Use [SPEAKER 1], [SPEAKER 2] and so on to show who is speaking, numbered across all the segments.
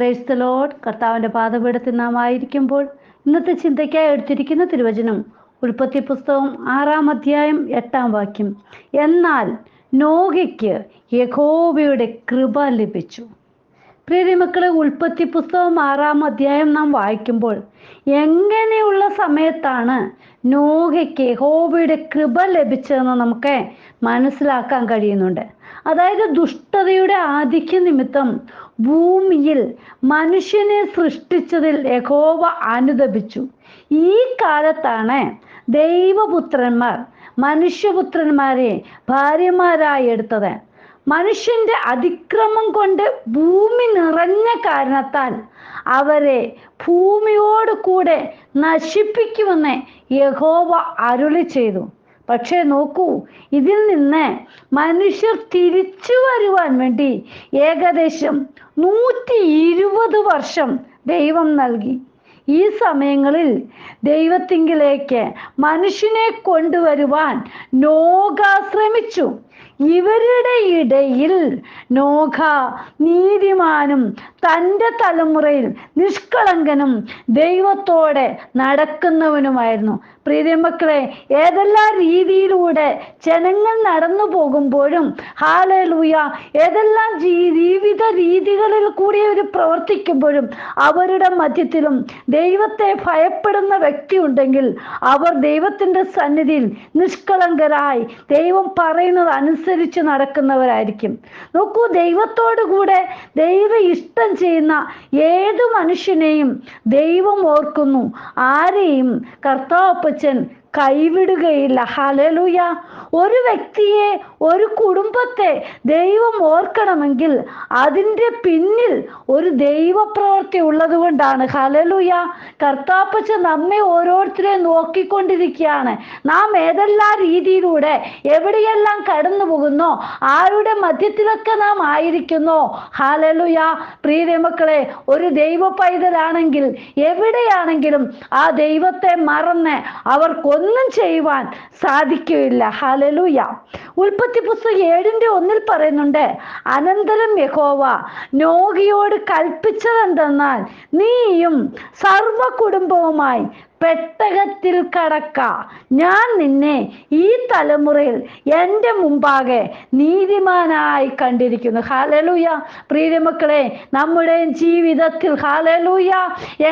[SPEAKER 1] Praise load കർത്താവിന്റെ പാതപീഠത്തിൽ നാം ആയിരിക്കുമ്പോൾ ഇന്നത്തെ ചിന്തയ്ക്കായി എടുത്തിരിക്കുന്ന തിരുവചനം ഉൽപ്പത്തി പുസ്തകം ആറാം അധ്യായം എട്ടാം വാക്യം. എന്നാൽ നോഗയ്ക്ക് യഹോവയുടെ കൃപ ലഭിച്ചു. പ്രിയമക്കളെ ഉൽപ്പത്തി പുസ്തകം ആറാം അധ്യായം നാം വായിക്കുമ്പോൾ എങ്ങനെയുള്ള സമയത്താണ് നോഹയ്ക്ക് യഹോവയുടെ കൃപ ലഭിച്ചതെന്ന് നമുക്ക് മനസ്സിലാക്കാൻ കഴിയുന്നുണ്ട്. അതായത് ദുഷ്ടതയുടെ ആധിക്യ നിമിത്തം ഭൂമിയിൽ മനുഷ്യനെ സൃഷ്ടിച്ചതിൽ യഹോവ അനുദപിച്ചു. ഈ കാലത്താണ് ദൈവപുത്രന്മാർ മനുഷ്യപുത്രന്മാരെ ഭാര്യമാരായി എടുത്തത്. മനുഷ്യന്റെ അതിക്രമം കൊണ്ട് ഭൂമി നിറഞ്ഞ കാരണത്താൽ അവരെ ഭൂമിയോട് കൂടെ നശിപ്പിക്കുമെന്ന് യഹോവ അരുളി ചെയ്തു. പക്ഷേ നോക്കൂ ഇതിൽ നിന്ന് മനുഷ്യർ തിരിച്ചു വരുവാൻ വേണ്ടി ഏകദേശം നൂറ്റി ഇരുപത് വർഷം ദൈവം നൽകി. ഈ സമയങ്ങളിൽ ദൈവത്തിങ്കിലേക്ക് മനുഷ്യനെ കൊണ്ടുവരുവാൻ നോഗ ശ്രമിച്ചു. ഇവരുടെ ഇടയിൽ നോഖ നീതിമാനും തന്റെ തലമുറയിൽ നിഷ്കളങ്കനും ദൈവത്തോടെ നടക്കുന്നവനുമായിരുന്നു. പ്രീതിമക്കളെ ഏതെല്ലാം രീതിയിലൂടെ ജനങ്ങൾ നടന്നു പോകുമ്പോഴും ഹാലലൂയ ഏതെല്ലാം ജീവിത രീതികളിൽ കൂടി അവർ പ്രവർത്തിക്കുമ്പോഴും അവരുടെ മധ്യത്തിലും ദൈവത്തെ ഭയപ്പെടുന്ന വ്യക്തി ഉണ്ടെങ്കിൽ അവർ ദൈവത്തിന്റെ സന്നിധിയിൽ നിഷ്കളങ്കരായി ദൈവം പറയുന്നത് അനുസരിച്ച് നടക്കുന്നവരായിരിക്കും. നോക്കൂ ദൈവത്തോടു കൂടെ ദൈവ ഇഷ്ടം ചെയ്യുന്ന ഏത് മനുഷ്യനെയും ദൈവം ഓർക്കുന്നു. ആരെയും? കർത്താവപ്പച്ചൻ കൈവിടുകയില്ല. ഹലലൂയ ഒരു വ്യക്തിയെ ഒരു കുടുംബത്തെ ദൈവം ഓർക്കണമെങ്കിൽ അതിന്റെ പിന്നിൽ ഒരു ദൈവപ്രവൃത്തി ഉള്ളത് കൊണ്ടാണ് ഹലലൂയ കർത്താപ്പച്ച നമ്മെ ഓരോരുത്തരെ നോക്കിക്കൊണ്ടിരിക്കുകയാണ്. നാം ഏതെല്ലാ രീതിയിലൂടെ എവിടെയെല്ലാം കടന്നു പോകുന്നോ ആരുടെ മധ്യത്തിലൊക്കെ നാം ആയിരിക്കുന്നോ. ഹലലുയ പ്രിയമക്കളെ ഒരു ദൈവ പൈതലാണെങ്കിൽ എവിടെയാണെങ്കിലും ആ ദൈവത്തെ മറന്ന് അവർക്കൊന്നും ചെയ്യുവാൻ സാധിക്കുകയില്ല. ഹലലൂയ ഉൽപ്പത്തി പുസ്തകം ഏഴിന്റെ ഒന്നിൽ പറയുന്നുണ്ട് അനന്തരം യഹോവ നോഗിയോട് കൽപ്പിച്ചതെന്തെന്നാൽ നീയും സർവ കുടുംബവുമായി പെട്ടകത്തിൽ കടക്ക. ഞാൻ നിന്നെ ഈ തലമുറയിൽ എന്റെ മുമ്പാകെ നീതിമാനായി കണ്ടിരിക്കുന്നു. ഹാലലൂയ പ്രിയമക്കളെ നമ്മുടെ ജീവിതത്തിൽ ഹാലലൂയ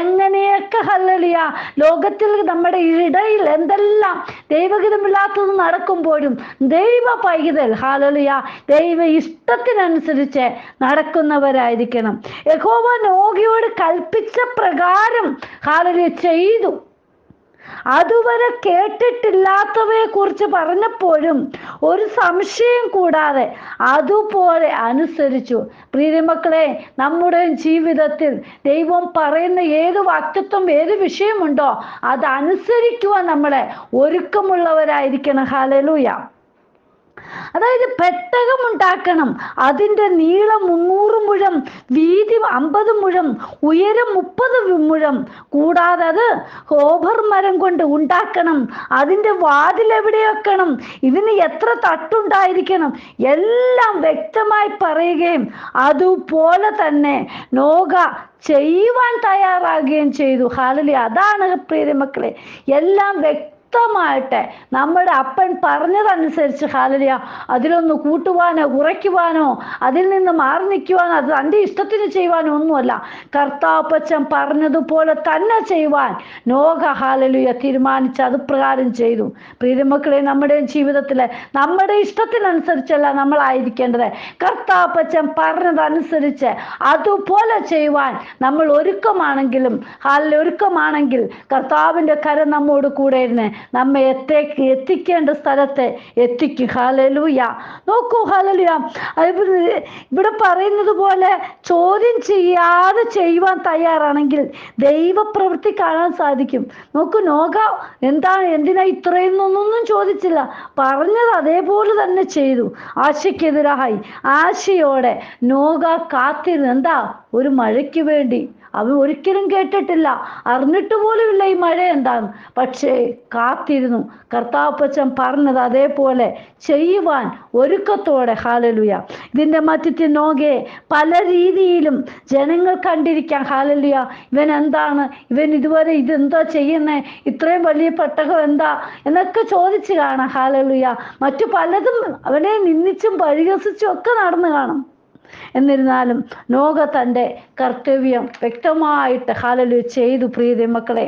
[SPEAKER 1] എങ്ങനെയൊക്കെ ഹല്ലലിയ. ലോകത്തിൽ നമ്മുടെ ഇടയിൽ എന്തെല്ലാം ദൈവഹിതമില്ലാത്തത് നടക്കുമ്പോഴും ദൈവ പൈതൽ ഹാലലിയ ദൈവ ഇഷ്ടത്തിനനുസരിച്ച് നടക്കുന്നവരായിരിക്കണം. യഹോവ നോഗിയോട് കൽപ്പിച്ച പ്രകാരം ഹാലലിയ ചെയ്തു. അതുവരെ കേട്ടിട്ടില്ലാത്തവയെ കുറിച്ച് പറഞ്ഞപ്പോഴും ഒരു സംശയം കൂടാതെ അതുപോലെ അനുസരിച്ചു. പ്രിയമക്കളെ നമ്മുടെ ജീവിതത്തിൽ ദൈവം പറയുന്ന ഏത് വാക്തത്വം ഏത് വിഷയമുണ്ടോ അത് നമ്മളെ ഒരുക്കമുള്ളവരായിരിക്കണം. ഹാലലൂയ അതായത് പെട്ടകം ഉണ്ടാക്കണം. അതിന്റെ നീളം മുന്നൂറ് മുഴം വീതി അമ്പത് മുഴം ഉയരം മുപ്പത് മുഴം. കൂടാതെ അത് ഹോബർ മരം കൊണ്ട് ഉണ്ടാക്കണം. അതിന്റെ വാതിൽ എവിടെ വെക്കണം? ഇതിന് എത്ര തട്ടുണ്ടായിരിക്കണം? എല്ലാം വ്യക്തമായി പറയുകയും അതുപോലെ തന്നെ നോക ചെയ്യുവാൻ തയ്യാറാകുകയും ചെയ്തു. ഹാലലി അതാണ് പ്രിയ മക്കളെ എല്ലാം വ്യക്തി വ്യക്തമായിട്ട് നമ്മുടെ അപ്പൻ പറഞ്ഞതനുസരിച്ച് ഹാലലിയ അതിലൊന്ന് കൂട്ടുവാനോ കുറയ്ക്കുവാനോ അതിൽ നിന്ന് മാറി നിൽക്കുവാനോ അത് തന്റെ ഇഷ്ടത്തിന് ചെയ്യുവാനോ ഒന്നുമല്ല. കർത്താപ്പച്ചൻ പറഞ്ഞതുപോലെ തന്നെ ചെയ്യുവാൻ നോക ഹാലലിയ തീരുമാനിച്ച് അത് പ്രകാരം ചെയ്തു. പ്രിയമക്കളെ നമ്മുടെ ജീവിതത്തിൽ നമ്മുടെ ഇഷ്ടത്തിനനുസരിച്ചല്ല നമ്മളായിരിക്കേണ്ടത് കർത്താപ്പച്ചൻ പറഞ്ഞതനുസരിച്ച് അതുപോലെ ചെയ്യുവാൻ നമ്മൾ ഒരുക്കമാണെങ്കിലും ഹാലിൽ ഒരുക്കമാണെങ്കിൽ കർത്താവിന്റെ കരം നമ്മോട് കൂടെ ഇരുന്ന് നമ്മെ എത്തേക്ക് എത്തിക്കേണ്ട സ്ഥലത്തെ എത്തിക്കും. ഹാലലൂയ നോക്കൂ ഹാലലൂയ ഇവിടെ പറയുന്നത് പോലെ ചോദ്യം ചെയ്യാതെ ചെയ്യുവാൻ തയ്യാറാണെങ്കിൽ ദൈവപ്രവൃത്തി കാണാൻ സാധിക്കും. നോക്കൂ നോക എന്താണ് എന്തിനാ ഇത്രയും ഒന്നും ചോദിച്ചില്ല. പറഞ്ഞത് അതേപോലെ തന്നെ ചെയ്തു. ആശയ്ക്കെതിരായി. ആശയോടെ നോക കാത്തിരുന്ന്. എന്താ? ഒരു മഴയ്ക്ക് വേണ്ടി. അവൻ ഒരിക്കലും കേട്ടിട്ടില്ല. അറിഞ്ഞിട്ട് പോലുമില്ല ഈ മഴ എന്താന്ന്. പക്ഷേ കാത്തിരുന്നു. കർത്താപ്പച്ചൻ പറഞ്ഞത് അതേപോലെ ചെയ്യുവാൻ ഒരുക്കത്തോടെ. ഹാലലുയ ഇതിന്റെ മറ്റു നോകെ പല രീതിയിലും ജനങ്ങൾ കണ്ടിരിക്കാം. ഹാലലുയ ഇവൻ എന്താണ്? ഇവൻ ഇതുവരെ ഇതെന്താ ചെയ്യുന്നേ? ഇത്രയും വലിയ പെട്ടകം എന്താ? എന്നൊക്കെ ചോദിച്ചു കാണാം. ഹാലലുയ മറ്റു പലതും അവനെ നിന്ദിച്ചും പരിഹസിച്ചും ഒക്കെ നടന്നു കാണും. എന്നിരുന്നാലും നോക തന്റെ കർത്തവ്യം വ്യക്തമായിട്ട് ഹാലലു ചെയ്തു പ്രീതി മക്കളെ.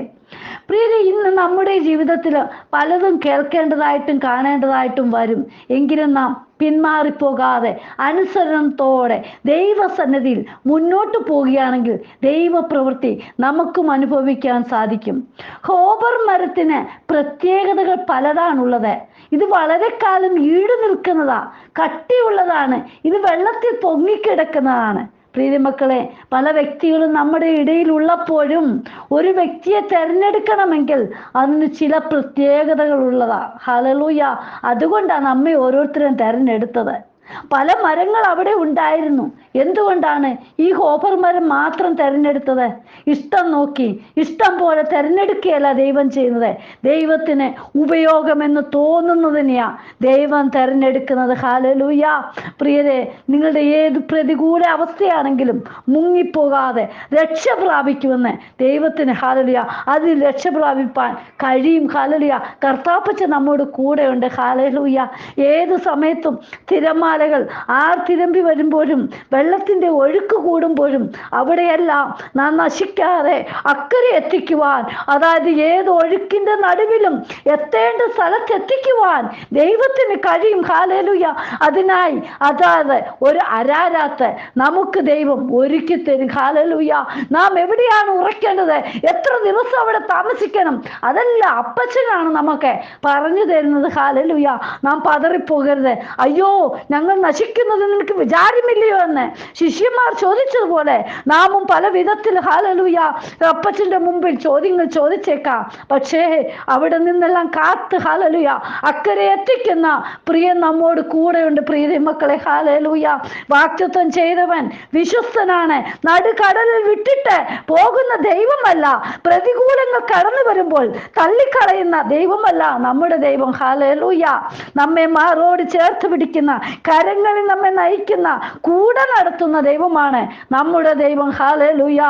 [SPEAKER 1] പ്രിയരെ ഇന്ന് നമ്മുടെ ജീവിതത്തിൽ പലതും കേൾക്കേണ്ടതായിട്ടും കാണേണ്ടതായിട്ടും വരും. എങ്കിലും നാം പിന്മാറിപ്പോകാതെ അനുസരണത്തോടെ ദൈവസന്നിധിയിൽ മുന്നോട്ട് പോവുകയാണെങ്കിൽ ദൈവപ്രവൃത്തി നമുക്കും അനുഭവിക്കാൻ സാധിക്കും. ഹോബർ മരത്തിന് പ്രത്യേകതകൾ പലതാണുള്ളത്. ഇത് വളരെ കാലം ഈട് നിൽക്കുന്നതാ കട്ടിയുള്ളതാണ് ഇത് വെള്ളത്തിൽ പൊങ്ങിക്കിടക്കുന്നതാണ്. പ്രീതിമക്കളെ പല വ്യക്തികളും നമ്മുടെ ഇടയിലുള്ളപ്പോഴും ഒരു വ്യക്തിയെ തിരഞ്ഞെടുക്കണമെങ്കിൽ അതിന് ചില പ്രത്യേകതകൾ ഉള്ളതാ ഹലലൂയ അതുകൊണ്ടാണ് നമ്മെ ഓരോരുത്തരും തിരഞ്ഞെടുത്തത്. പല മരങ്ങൾ അവിടെ ഉണ്ടായിരുന്നു. എന്തുകൊണ്ടാണ് ഈ ഹോപ്പർ മരം മാത്രം തിരഞ്ഞെടുത്തത്? ഇഷ്ടം നോക്കി ഇഷ്ടം പോലെ തിരഞ്ഞെടുക്കുകയല്ല ദൈവം ചെയ്യുന്നത്. ദൈവത്തിന് ഉപയോഗമെന്ന് തോന്നുന്നതിനെയാ ദൈവം തിരഞ്ഞെടുക്കുന്നത്. ഹാലലൂയ പ്രിയരെ നിങ്ങളുടെ ഏത് പ്രതികൂല അവസ്ഥയാണെങ്കിലും മുങ്ങിപ്പോകാതെ രക്ഷ പ്രാപിക്കുമെന്ന് ദൈവത്തിന് ഹാലലിയ അതിൽ രക്ഷ പ്രാപിപ്പാൻ കഴിയും. ഹാലലിയ കർത്താപ്പച്ച നമ്മോട് കൂടെയുണ്ട്. ഹാലലൂയ ഏത് സമയത്തും തിരമാലകൾ ആർത്തിരമ്പി വരുമ്പോഴും വെള്ളത്തിന്റെ ഒഴുക്ക് കൂടുമ്പോഴും അവിടെയെല്ലാം നാം നശിക്കാതെ അക്കരെ എത്തിക്കുവാൻ അതായത് ഏത് ഒഴുക്കിന്റെ നടുവിലും എത്തേണ്ട സ്ഥലത്ത് എത്തിക്കുവാൻ ദൈവത്തിന് കഴിയും. ഹാലലുയ. അതിനായി അതായത് ഒരു അരാരാത്ത് നമുക്ക് ദൈവം ഒരുക്കി തരും. ഹാലലുയ. നാം എവിടെയാണ് ഉറക്കേണ്ടത്? എത്ര ദിവസം അവിടെ താമസിക്കണം? അതല്ല അപ്പച്ചനാണ് നമുക്ക് പറഞ്ഞു തരുന്നത്. ഹാലലുയ. നാം പതറിപ്പോകരുത്. അയ്യോ ഞങ്ങൾ നശിക്കുന്നത് നിനക്ക് വിചാരമില്ലയോ എന്ന് ശിഷ്യന്മാർ ചോദിച്ചതുപോലെ നാമും പല വിധത്തിൽ ഹാലലൂയ അപ്പച്ചന്റെ മുമ്പിൽ ചോദ്യങ്ങൾ ചോദിച്ചേക്കാം. പക്ഷേ അവിടെ നിന്നെല്ലാം കാത്ത് ഹാലലൂയ അക്കരെ എത്തിക്കുന്ന പ്രിയൻ നമ്മോട് കൂടെയുണ്ട്. പ്രീതി മക്കളെ ഹാലലൂയ വാക്തത്വം ചെയ്തവൻ വിശ്വസ്തനാണ്. നടുകടലിൽ വിട്ടിട്ട് പോകുന്ന ദൈവമല്ല. പ്രതികൂലങ്ങൾ കടന്നു വരുമ്പോൾ തള്ളിക്കളയുന്ന ദൈവമല്ല നമ്മുടെ ദൈവം. ഹാലലൂയ നമ്മെ മാറോട് ചേർത്ത് പിടിക്കുന്ന കരങ്ങളിൽ നമ്മെ നയിക്കുന്ന കൂടെ നടത്തുന്ന ദൈവമാണ് നമ്മുടെ ദൈവം. ഹാലലൂയ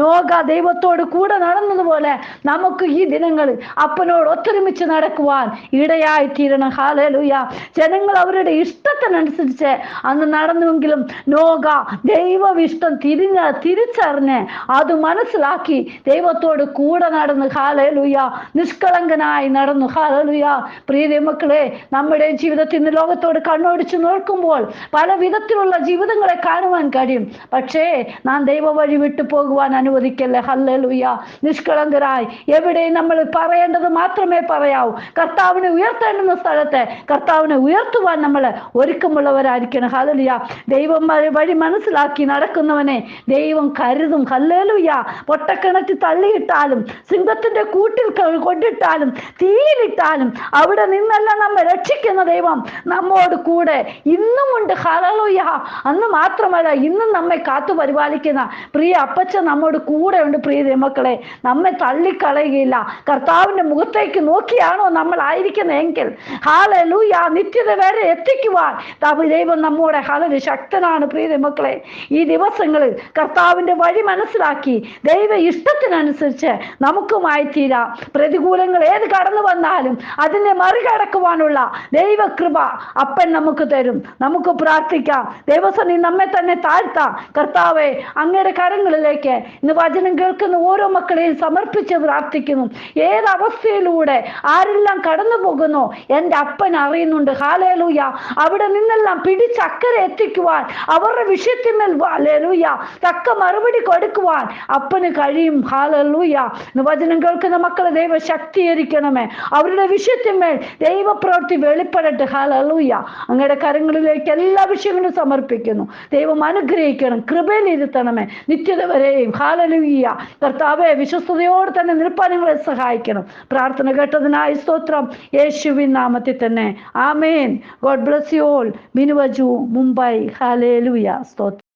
[SPEAKER 1] നോക ദൈവത്തോട് കൂടെ നടന്നതുപോലെ നമുക്ക് ഈ ദിനങ്ങളിൽ അപ്പനോട് ഒത്തൊരുമിച്ച് നടക്കുവാൻ ഇടയായി തീരണം ഹാലലൂയ ജനങ്ങൾ അവരുടെ ഇഷ്ടത്തിനനുസരിച്ച് അന്ന് നടന്നുവെങ്കിലും നോക ദൈവവിഷ്ടം തിരിഞ്ഞ തിരിച്ചറിഞ്ഞ് അത് മനസ്സിലാക്കി ദൈവത്തോട് കൂടെ നടന്ന് ഹാലലൂയ നിഷ്കളങ്കനായി നടന്നു. ഹാലലൂയ പ്രിയ മക്കളെ നമ്മുടെ ജീവിതത്തിൽ ഇന്ന് ലോകത്തോട് കണ്ണോടിച്ച് നോക്കുമ്പോൾ പല വിധത്തിലുള്ള ജീവിതങ്ങളെ കാണുവാൻ കഴിയും. പക്ഷേ നാം ദൈവ വഴി വിട്ടു പോകുവാൻ അനുവദിക്കല്ലേ? ഹല്ലലൂയ. നിഷ്കളങ്കരായി. എവിടെ നമ്മൾ പറയേണ്ടത് മാത്രമേ പറയാവൂ. കർത്താവിനെ ഉയർത്തേണ്ടുന്ന സ്ഥലത്തെ കർത്താവിനെ ഉയർത്തുവാൻ നമ്മൾ ഒരുക്കമുള്ളവരായിരിക്കണം. ഹലലുയ ദൈവം വഴി- മനസ്സിലാക്കി നടക്കുന്നവനെ ദൈവം കരുതും. ഹല്ലേലൂയ. പൊട്ടക്കിണറ്റ് തള്ളിയിട്ടാലും സിംഹത്തിന്റെ കൂട്ടിൽ കൊണ്ടിട്ടാലും തീയിലിട്ടാലും അവിടെ നിന്നല്ല നമ്മെ രക്ഷിക്കുന്ന ദൈവം. നമ്മോട് കൂടെ ഇന്നുമുണ്ട്. ഹലലൂയ അന്ന് മാത്രമല്ല ഇന്നും നമ്മെ കാത്തു പരിപാലിക്കുന്ന പ്രിയ അപ്പച്ച നമ്മോട് കൂടെ ഉണ്ട് പ്രിയ മക്കളെ. നമ്മെ തള്ളിക്കളയുകയില്ല. കർത്താവിന്റെ മുഖത്തേക്ക് നോക്കിയാണോ നമ്മൾ ആയിരിക്കുന്നതെങ്കിൽ. ഹാലലൂയ നിത്യത വരെ എത്തിക്കുവാൻ ദൈവം നമ്മുടെ ഹലല് ശക്തനാണ് പ്രിയ മക്കളെ. ഈ ദിവസങ്ങളിൽ കർത്താവിന്റെ വഴി മനസ്സിലാക്കി ദൈവ ഇഷ്ടത്തിനനുസരിച്ച് നമുക്കുമായി തീരാം പ്രതികൂലങ്ങൾ ഏത് കടന്നു വന്നാലും അതിനെ മറികടക്കുവാനുള്ള ദൈവകൃപ അപ്പൻ നമുക്ക് തരും. നമുക്ക് പ്രാർത്ഥിക്കാം. ദൈവസനി നമ്മെ തന്നെ താഴ്ത്താം. കർത്താവെ അങ്ങയുടെ കരങ്ങളിലേക്ക് ഇന്ന് വചനം കേൾക്കുന്ന ഓരോ മക്കളെയും സമർപ്പിച്ച് പ്രാർത്ഥിക്കുന്നു. ഏത് അവസ്ഥയിലൂടെ ആരെല്ലാം കടന്നു പോകുന്നു എന്റെ അപ്പൻ അറിയുന്നുണ്ട്. ഹാലേലൂയ. അവിടെ നിന്നെല്ലാം പിടിച്ചക്കരെ എത്തിക്കുവാൻ അവരുടെ വിഷയത്തിന്മേൽ ഹാലേലൂയ തക്ക മറുപടി കൊടുക്കുവാൻ അപ്പന് കഴിയും. ഹാലലൂയ. ഇന്ന് വചനം കേൾക്കുന്ന മക്കളെ ദൈവം ശക്തീകരിക്കണമേ. അവരുടെ വിഷയത്തിന്മേൽ ദൈവപ്രവൃത്തി വെളിപ്പെടട്ടെ. ഹാലലൂയ. അങ്ങയുടെ കരങ്ങളിലേക്ക് എല്ലാ വിഷയങ്ങളും സമർപ്പിക്കുന്നു. ദൈവം അനുഗ്രഹിക്കണം കൃപയിലിരുത്തണമേ നിത്യത വരെയും. ഹാലലൂയ കർത്താവെ വിശ്വസ്തയോടെ തന്നെ നിൽപ്പാൻ സഹായിക്കണം. പ്രാർത്ഥന കേട്ടതിനായി സ്തോത്രം. യേശുവിൻ നാമത്തിൽ തന്നെ. ആമേൻ ഗോഡ് ബ്ലസ് യു ഓൾ മിനുവജു മുംബൈ. ഹാലേലുയ സ്തോത്രം.